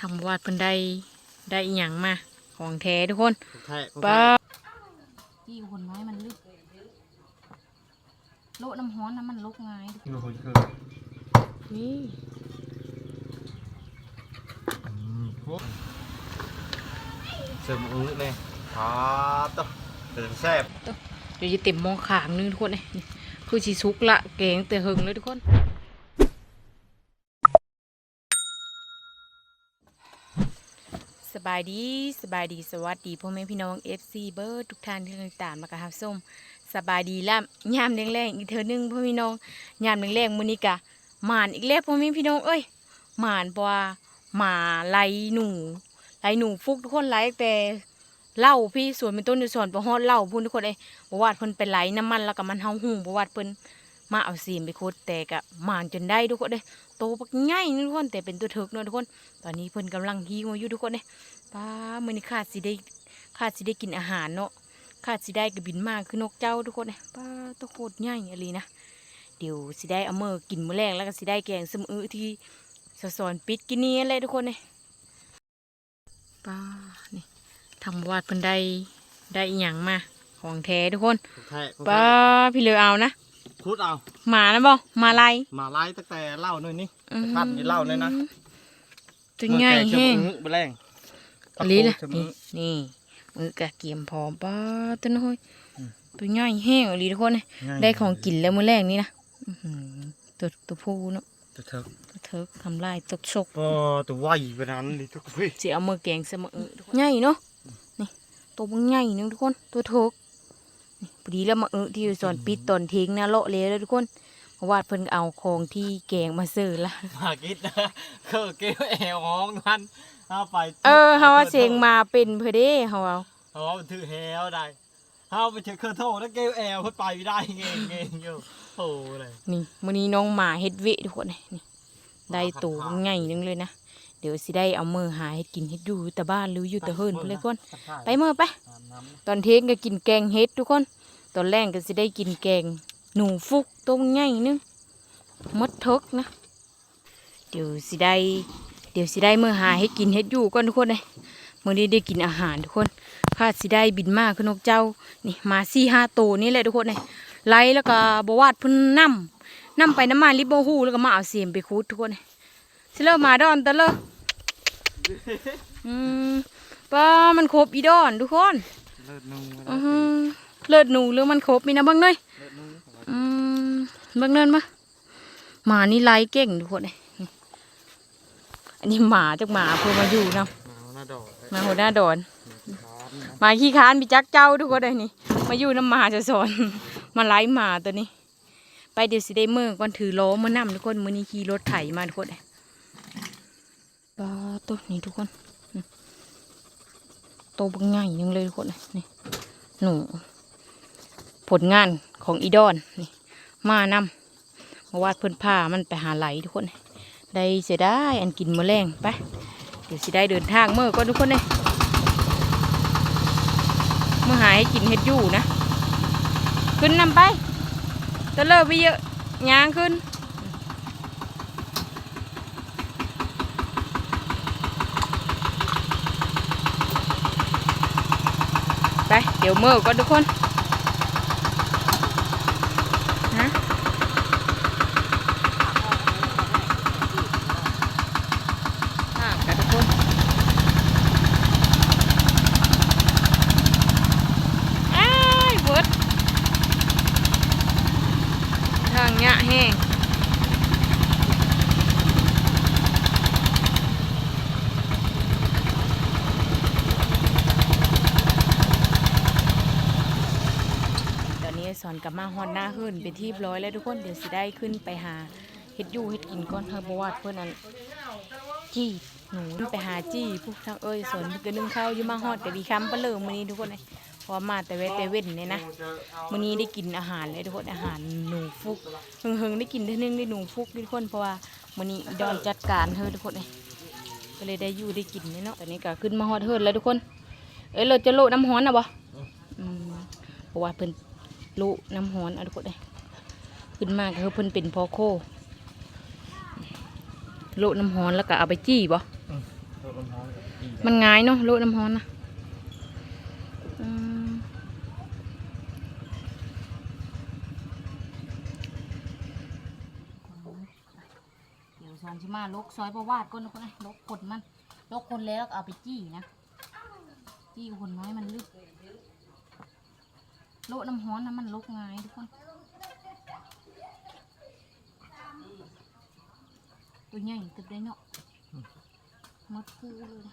ทำวาดเพิ่นได้ได้อีหยังมา ของแท้ทุกคนแท้ของป้าแท้พี่คนไม้มันลึกโลน้ำฮ้อนน้ำมันลุกง่ายโอ้โหคือนี่อืมโอ้เสริมอื้อเลยครับต้องเป็นแซ่บเดี๋ยวจะเต็มหมองขางนึงทุกคนเลยนี่คือชีซุกละแกงแต่หึงเลยทุกคน บายดีสบายดีสวัสดีพ่อแม่พี่น้อง FC เบิร์ดทุกท่านที่ติดตามมากระหับส้มสบายดีล่ำยามแรงๆอีกเธอหนึ่งพ่อพี่น้องยามแรงๆมื้อนี้กะหมานอีกแล้วพ่อแม่พี่น้องเอ้ยหมานเพราะว่าหมาไลหนูไลหนูฟุกทุกคนไล่แต่เล่าพี่สวนเป็นต้นอยู่สวนประฮอดเล่าพุ่นทุกคนเอ้ยบวาเพิ่นไปไหลน้ำมันแล้วก็มันเฮาหุงบวาเพิ่นมาเอาซีมไปโคตรแต่กะหมานจนได้ทุกคนเอ้ย โตปักใหญ่นี่ทุกคนแต่เป็นตัวเถิกเนาะทุกคน ตอนนี้เพิ่นกำลังหิวอยู่ทุกคนเอ้ยป้ามื้อนี้ขาดสิได้ขาดสิได้กินอาหารเนาะขาดสิได้กระบินมากคือนกเจ้าทุกคนนะป้าตะโคตรใหญ่อะไรนะเดี๋ยวสิได้เอามือกินมื้อแรงแล้วก็สิได้แกงสมอื้อที่สสอนปิดกินนี่อะไรทุกคนเนี่ยป้านี่ทำวาดเพิ่นได้ได้อีหยังมาของแท้ทุกคนของแท้ของป้าแท้พี่เหลือเอานะ พูดเอา หมานะบ่มาไล่มาไล่ตั้งแต่เหล่าหน่อยนี่พัดนี่เหล้าเลยนะตัวใหญ่เมื่อแห้งกงเสริมอื้อไปแรงอันนี้แหละเสริมนี่อื้อนี่มือกะเกียมพร้อมป้าตัวน้อยอืมตัวใหญ่แห้งอันนี้ทุกคนเลยง่ายได้ของกินแล้วมื้อแรกนี่นะอื้อหือตัวตัวผู้เนาะตัวเถิกตัวเถิกทำลายตกชกโอ้ตัวไหวไปนั้นดิทุกพี่สิเอามือแกงเสมอทุกคนใหญ่เนาะนี่ตัวมันใหญ่นึงทุกคนตัวเถิกนี่ พอดีแล้วมาเออที่สอนปิดตอนทิ้งนะเลาะเลยแล้วทุกคนเพราะว่าเพิ่นเอาของที่แกงมาเสิร์ฟละมากิดนะคือเกี่ยวแอวห้องมันเอาไปเออเฮาว่าเสียงมาเป็นเพื่อด้เฮาเอาเขาถือแฮวได้เอาไปเถือเครื่องโทษแล้วเกี่ยวแอวเพิ่นไปไม่ได้เงี้ยเงี้ยอยู่โอ้เลยนี่มื้อนี้น้องหมาเฮ็ดเวะทุกคนนี่ได้ตัวใหญ่นึงเลยนะเดี๋ยวสิได้เอามือหาเฮ็ดกินเฮ็ดอยู่แต่บ้านหรืออยู่แต่เฮิรนพุ่นเลยคนไปเมื่อไป ตอนเทงก็กินแกงเฮ็ดทุกคน ตอนแรกก็สิได้กินแกง หนูฟุกต้มใหญ่นึงมดทกนะ เดี๋ยวสิได้ เดี๋ยวสิได้มือหาเฮ็ดกินเฮ็ดอยู่ก่อนทุกคนเลยมื้อนี้ได้กินอาหารทุกคนคาดสิได้บินมากคือนกเจ้านี่มาสี่ห้าตัวนี่แหละทุกคนเลยไล่แล้วก็บวาดเพุ่นน้ำน้ำไปน้ำมาลิบโบฮูแล้วก็มาเอาเสียมไปคูดทุกคนเลยสิเลิกมาดอนตะเลออืมป้ามันครบอีดอนทุกคนเลิศนุ่งอือหือ เลือดหนูหรือมันครบมีนะเบ้างเลยเลิศนุ่งอืมเบ้างเนินมาหมานี่ไล่เก่งทุกคนเลยนี่อันนี้หมาจากหมาเพื่อมาอยู่นะมาหน้าดอกมาหัวหน้าดอนครับนะหมาขี้ค้านมีจักเจ้าทุกคนเลยนี่ มาอยู่น้ำหมาจะสอนมาไล่หมาตัวนี้ ไปเดี๋ยวสิได้เมื่อก่อนถือล้อมานำทุกคนมือนี้ขี่รถไถมาทุกคนเลยปลาตัวนี้ทุกคนอืมโตวบังใหญ่ยังเลยทุกคนเลยนี่หนู ผลงานของอีดอนนี่มานำมาวาดเพิ่นผ้ามันไปหาไหลทุกคน ได้เสียได้อันกินมะแรงไปเดี๋ยวสิได้เดินทางเมื่อก่อนทุกคนเลยเมื่อหาให้กินเห็ดอยู่นะ ขึ้นนำไปตะเลิกไปเยอะยางขึ้นไปเดี๋ยวเมื่อก่อนทุกคนฮะห่างกันทุกคน อ้ายเบิดทางเนี้ยแห้งตอนนี้สอน กลับมาฮอนหน้าขึ้นเป็นที่ร้อยแล้วทุกคนเดี๋ยวสิได้ขึ้นไปหาเฮ็ดอยู่เฮ็ดกินก่อนเฮาบวาดเพื่อนนั้นจี้หนูไปหาจี้พวกทางเอ้ยสนเพิ่นก็นึ่งข้าวอยู่มาฮอดแต่ดีคำเปลือมื้อนี้ทุกคนเลยพราะว่ามาแต่เวแต่เว้นเนี่ยนะมื้อนี้ได้กินอาหารเลยทุกคนอาหารหนูฟุกเฮงๆได้กินเท่านึงได้หนูฟุกทุกคนเพราะว่ามื้อนี้ดอนจัดการเฮอทุกคนเลยก็เลยได้อยู่ได้กินเนี่ยเนาะตอนนี้ก็ขึ้นมาฮอดเฮิรนแล้วทุกคน เอ้ยเราจะโลน้ำฮ้อนนะบ่อืมเพราะว่าเพิ่น ลน้ำฮ้อนอะทุกคนเลยขึ้นมาก็คือเพิ่นเป็นพอโคโลน้ำฮ้อนแล้วก็เอาไปจี้บ่รถมันง่ายเนาะโลดน้ำฮ้อนนะอืมเดี๋ยวสอนชิมาลกซอยประวาดก้นนะคนนะลกคนมันลกคนแล้วก็เอาไปจี้นะ จี้คนน้อยมันลึก โละน้ำฮ้อนนะมันลกง่ายทุกคน ตัวใหญ่ตึบได้เนาะหมดคู่เลย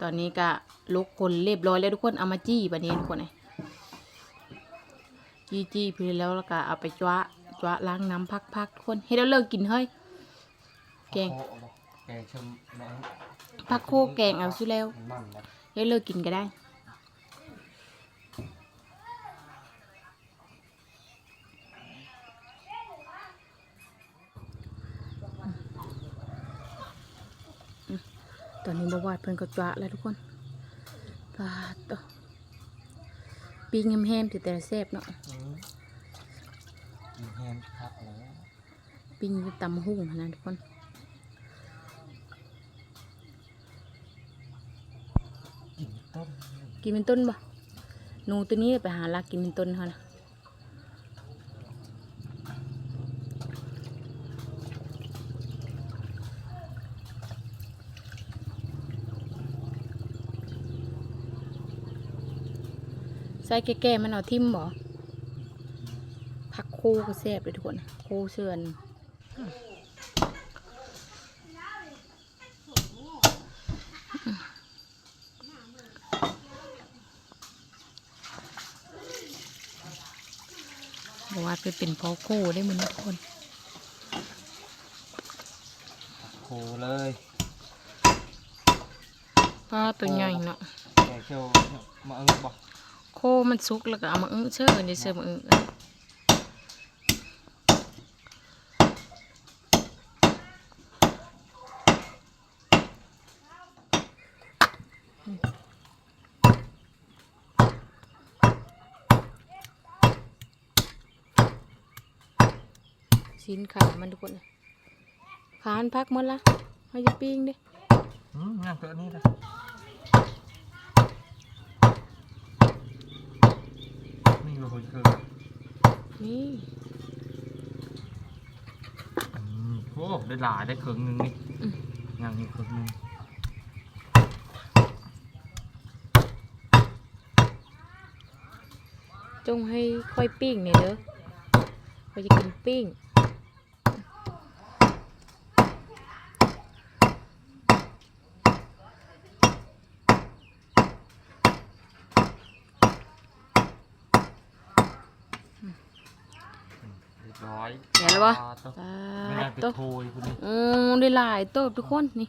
ตอนนี้ก็ลุกคนเรียบร้อยแล้วทุกคนเอามาจี้บัดนี้ทุกคนเลย จี้จี้เพื่อแล้วแล้วก็เอาไปจ้วะจ้วะล้างน้ำพักๆทุกคนให้เราเลิกกินเฮ้ย แกง แกงชมน้องพักโคแกงเอาซิแล้วมั่งนะให้เลิกกินก็ได้ ตอนนี้บวาดเพิ่นก็จ้วะแล้วทุกคนปาดต่อปีงแฮมๆแต่แซ่บเนาะ แฮมครับแล้วปิ้งตำหุ่งนะทุกคนกินต้มกินเป็นต้นบ่หนูตัวนี้ไปหาลักกินเป็นต้นเขานะใส่แก่ๆมันเอาทิ่มบ่ผักโคก็แซ่บเลยทุกคนโคเสื่อนบอกว่าไปเป็นพ่อโคได้เหมือนทุกคนโคเลยป้าตัวใหญ่เนาะแกงเชียวมาเอิ้งบอกโคมันสุกแล้วก็เอามาอึ้งเชื่อในเชื่อมาอึ้ง ชิ้นขามันทุกคนเลยขานพักหมดละเขาจะปิ้งดิอืมงานตัวนี้นะนี่ก็คือนี่อืมโอ้ได้หลายได้ครึ่งหนึงนี่งานนี้ครึ่งหนึงจงให้ค่อยปิ้งเนี่ยเด้อเขาจะกินปิ้ง เรียบร้อย เห็นแล้วปะอ่าตัวอ่าไม่น่าเป็นตัวโทยคุณนี่อืมได้หลายตัวทุกคนนี่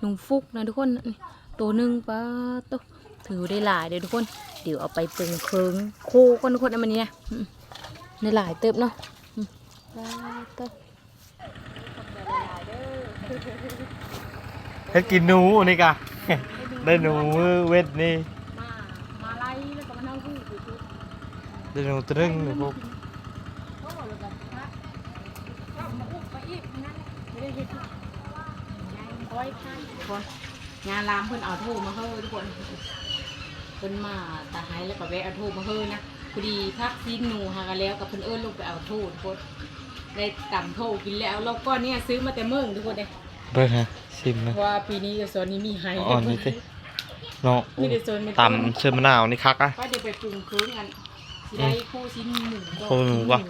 หนูฟุกนะทุกคนนี่ตัวหนึ่งปลาตัวถือได้หลายเดี๋ยวทุกคน เดี๋ยวเอาไปปรุงเคิงโคกันทุกคนเอามันเนี่ยอืมได้หลายเติบเนาะอืมปลาตัวให้กินหนูนี่กะได้หนูเวทนี่มามาไล่แล้วก็มานั่งหูไปทุกได้หนูตรึงเลยพวกก็บอกเลยแบบนะก็มาอุบไปอีกนั่นไม่ได้เห็นงานก้ อยข้างทุกคนงานรามเพิ่นเอาโทรมาเฮ้ทุกคนเพิ่นมาตาไฮแล้วก็แวะเอาโทรมาเฮ้นะพอดีพักซีนหนูหากันแล้วกับเพิ่นเอิ้นลงไปเอาโทรทุกคนได้ตำโทรกินแล้วแล้วก็เนี่ยซื้อมาแต่เมืองทุกคนเลยเบิ่งฮะชิมนะเพราะว่าปีนี้กับโซนนี้มีไฮอ่อนนี่สิเนาะมีแต่โซนเป็นตำเชื่อมะนาวนี่คักอะก็เดี๋ยวไปปรุงเครื่องกันสิได้คู่ชิ้นหมูคู่หมูปะ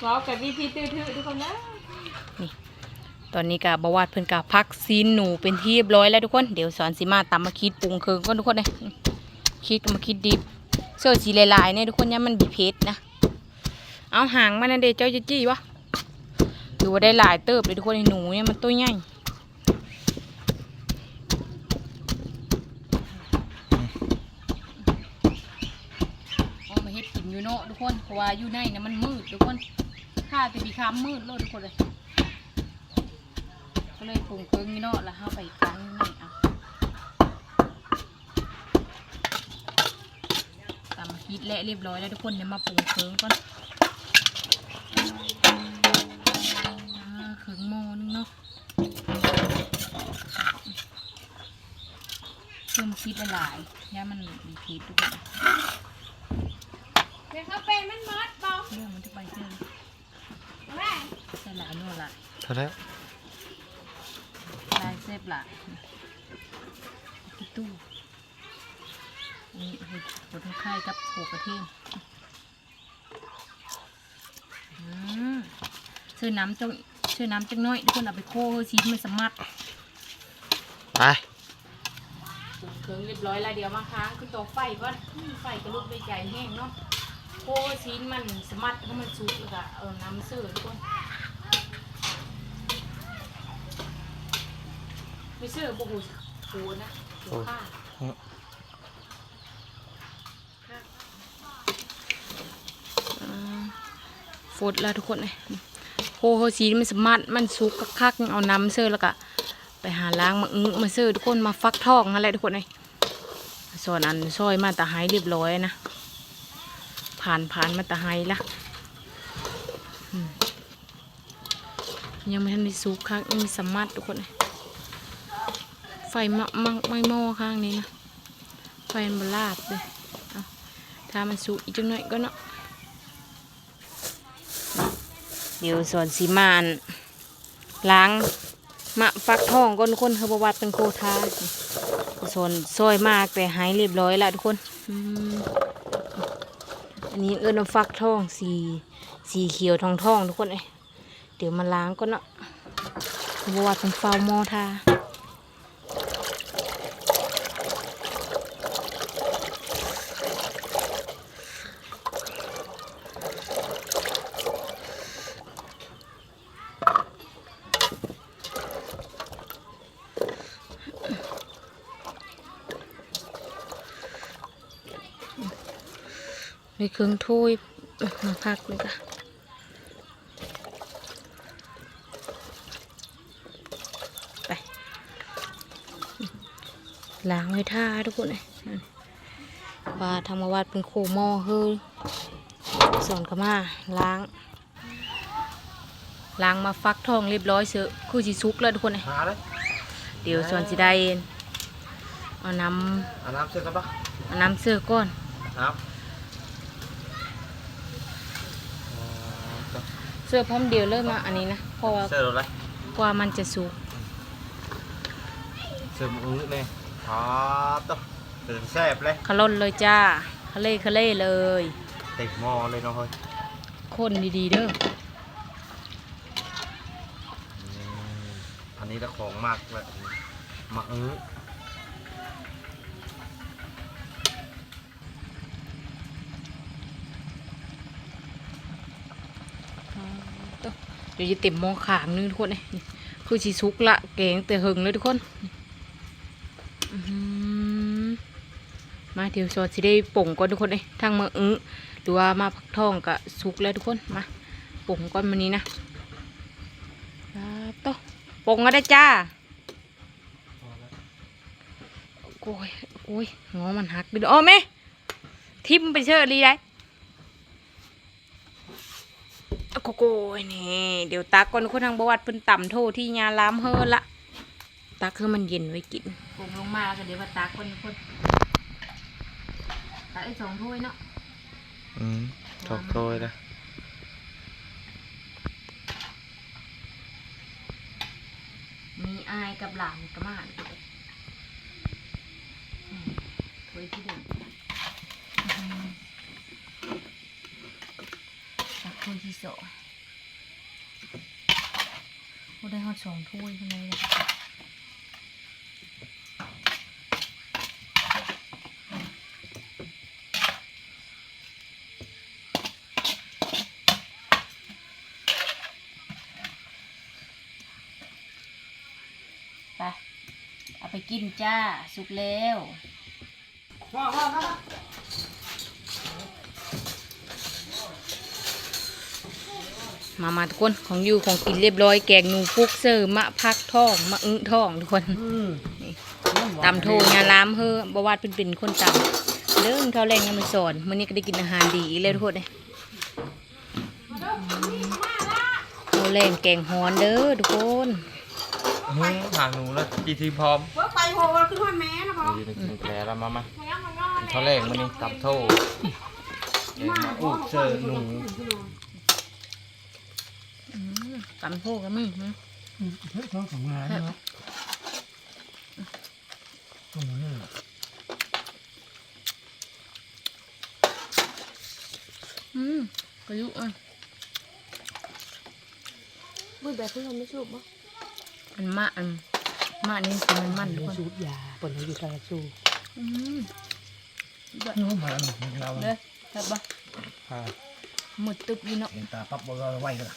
พร้อมกับพี่พี่ตื้อๆทุกคนนะนี่ ตอนนี้กับบวาดเพิ่นกับพักซีนหนูเป็นที่เรียบร้อยแล้วทุกคน เดี๋ยวสอนสิมาตำมาคิดปรุงเครื่องก่อนทุกคนเลยคิดมาคิดดิบเสื้อสีลายๆเนี่ยทุกคนเนี่ยมันบีเพชรนะ เอาหางมันนะเดยวเจ้าจะจี้วะหรือว่าได้หลายเติบเลยทุกคนหนูเนี่ยมันตัวใหญ่มาเฮ็ดกินอยู่เนาะทุกคนเพราะว่าอยู่ในนะมันมืดทุกคนข้าแต่มีคามมืดโลดทุกคนเลย ก็เลยปรุงเครื่องนี่เนาะแล้วเข้าไปกครั้งนี่เอาตำฮิดและเรียบร้อยแล้วทุกคนเนี่ยมาปรุงเครื่องก่อนเครื่องโมนึงเนาะเพิ่มพริกหลายๆย่ามันมีพริกทุกคนเดี๋ยวเขาเป็นมันมดบอกเรื่องมันจะไปเจอใส่หลายนู่นหลายเท่าแล้ว ลายเซฟหลายที่ตู้นี่เห็ดบดทั้งไข่กับโขกกระเทียมอืมซื้อน้ำจังซื้อน้ำจังน้อยทุกคนเอาไปโค้ชีสมันสมัดไปปรุงเครื่องเรียบร้อยแล้วเดี๋ยวมาค้างคือตัวไฟก่อนอืมไฟกระลุกด้วยใจแห้งเนาะโค้ชีสมันสมัดให้มันสุกแล้วก็เอาน้ำเสิร์ฟทุกคน ไม่เสิร์ฟบุหูหูนะหูข้าฟดแล้วทุกคนเลยโคโฮซีมันสมัดมันสุกคักๆเอาน้ำเสื้อแล้วก็ไปหาล้างมาอึ้งมาเสื้อทุกคนมาฟักทองอะไรทุกคนเลยส่วนอันซอยมาตะไฮเรียบร้อยนะผ่านผ่านมาตะไฮละอืมยังไม่ทันได้สุกคักยังมีสมัดทุกคนเลย ไฟมะมังไม่หม้อข้างนี้นะ ไฟมันลาบเลยถ้ามันสุกอีกจังหน่อยก็เนาะ เดี๋ยวสอนสีมานล้างมะฟักทองก้นคนเขาบว่าเป็นโคทาสอนซอยมากแต่หายเรียบร้อยล้วทุกคน อันนี้เอิ้นว่าฟักทองสีสีเขียวทองทองทุกคนเอ้ยเดี๋ยวมาล้างก็เนาะเขาบว่าเป็นฟาวมอทา ในเครื่องถ้วยมาพักเลยค่ะไปล้างไว้ท่าทุกคนเลยนั่นว่าธรรมวัดเป็นโคหม้อเฮ้ยสอนเขามาล้าง ล้างมาฟักทองเรียบร้อยเสือะคือสีซุกแล้วทุกคนเลยหาเลยเดี๋ยวส่วนสิได้เอาน้เอาน้ำเสื้อกันปะำเอาน้ำเสือก่อนน้ เสือพร้อมเดียวเลยมาอันนี้นะเพราะว่าำเสื้ออะไรกว่ามันจะสุกเสื้อมือเนี่ยครับต้องเสื้อแซ่บเลยขล่นเลยจ้าขะเล่ขะเล่เลยเต็มหม้อเลยเนาะเฮ้ยคนดีๆเด้ออืมอันนี้ละของมากเลยมาอื้อ เดี๋ยวจะเต็มม้อขางนึงทุกคนเลยนี่คือสีสุกละแกงแต่หึงเลยทุกคนมาเดี๋ยวสอสิได้ป่งก่อนทุกคนเลยทั้งมาอื้อหรือว่ามาพักทองกับสุกแล้วทุกคนมาป่งก่อนมันนี้นะครับโตะป่งก็ได้จ้าโอ้ยโอ้ยงอมันหักดิอ๋อแม่ทิมไปเชื่อรีได้ โกโก้ยนี่เดี๋ยวตักก่อนคนทางบวัดเพิ่นต่ำโทที่ยาล้ามเฮอละตักคือมันเย็นไว้กินผมลงมาก็เดี๋ยวว่าตักคนคนตักไอ้สองถ้วยเนาะอืมถกโตยนะมีอายกับหลานกับมาหารกันเลยอืมถ้วยที่หนึ่งอื้อหือตัก ถ้วยที่สองโอ้ได้ฮอดสองถ้วยข้างในเลยไป เอาไปกินจ้า สุกแล้ว มามาทุกคนของอยู่ของกินเรียบร้อย แกงหนูฟุกเซอร์มะพักทองมะอึ้งทองทุกคนอืมตำโทงาล้ามเฮอบวาดเป็นเป็นคนตำเด้อเขาวแรงยังไม่สอนมื้อนี้ก็ได้กินอาหารดีอีกแล้วทุกคนเลยข้าวแรงแกงฮอนเด้อทุกคนหืมหาหนูแล้วจีทีพร้อมว่าไปโหว่าขึ้นว่าแม่นะพ่ออยู่ในกินแผลแล้วมามาเท่าแรกมันนี่ตับโทเอ็มาอูดเจอหนูอืม ตำโพกก็มีหืมเฮ้ยของของงานเนาะตรงนี้อืมก็ยุอะบุญแบบเพื่อนไม่ชูบบ่มันมะอันมะนี่สิมันมันทุกคนสูบยาปนอยู่กับสูบอืมนู้มมาหนึ่งเราเด้อครับบ่อ่าหมดตึบอยู่เนาะเห็นตาปั๊บบอกว่าไหวกันละ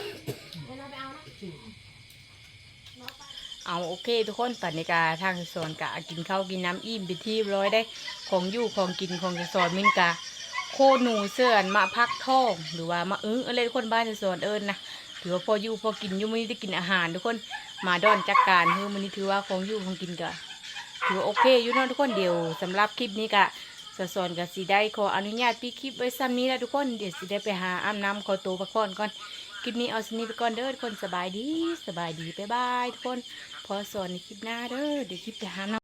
เอาโอเค ทุกคนตอนนี้กาทางสอนกะกินข้าวกินน้ำอิ่มไปที่ร้อยได้ ของอยู่ของกินของสอนมินกาโคหนูเสื่อนมาพักท้องหรือว่ามาเอิ้งอะไรทุกคนบ้านสอนเอิญนะถือว่าพออยู่พอกินอยู่มื้อนี้ได้กินอาหารทุกคนมาดอนจักการคือมื้อนี้ถือว่าของอยู่ของกินกะถือว่าโอเคอยู่เนาะทุกคนเดี๋ยวสำหรับคลิปนี้กะสะสอนกับสีได้ขออนุญาตพี่คลิปไว้ซ้ำนี้แล้วทุกคนเดี๋ยวสิได้ไปหาอาบน้ำขอตัวพักผ่อนก่อนคลิปนี้เอาสนี้ไปก่อนเด้อทุกคนสบายดีสบายดีบ๊ายบายทุกคน อสอนในคลิปหน้าเด้อเดี๋ยวคลิปจะหาน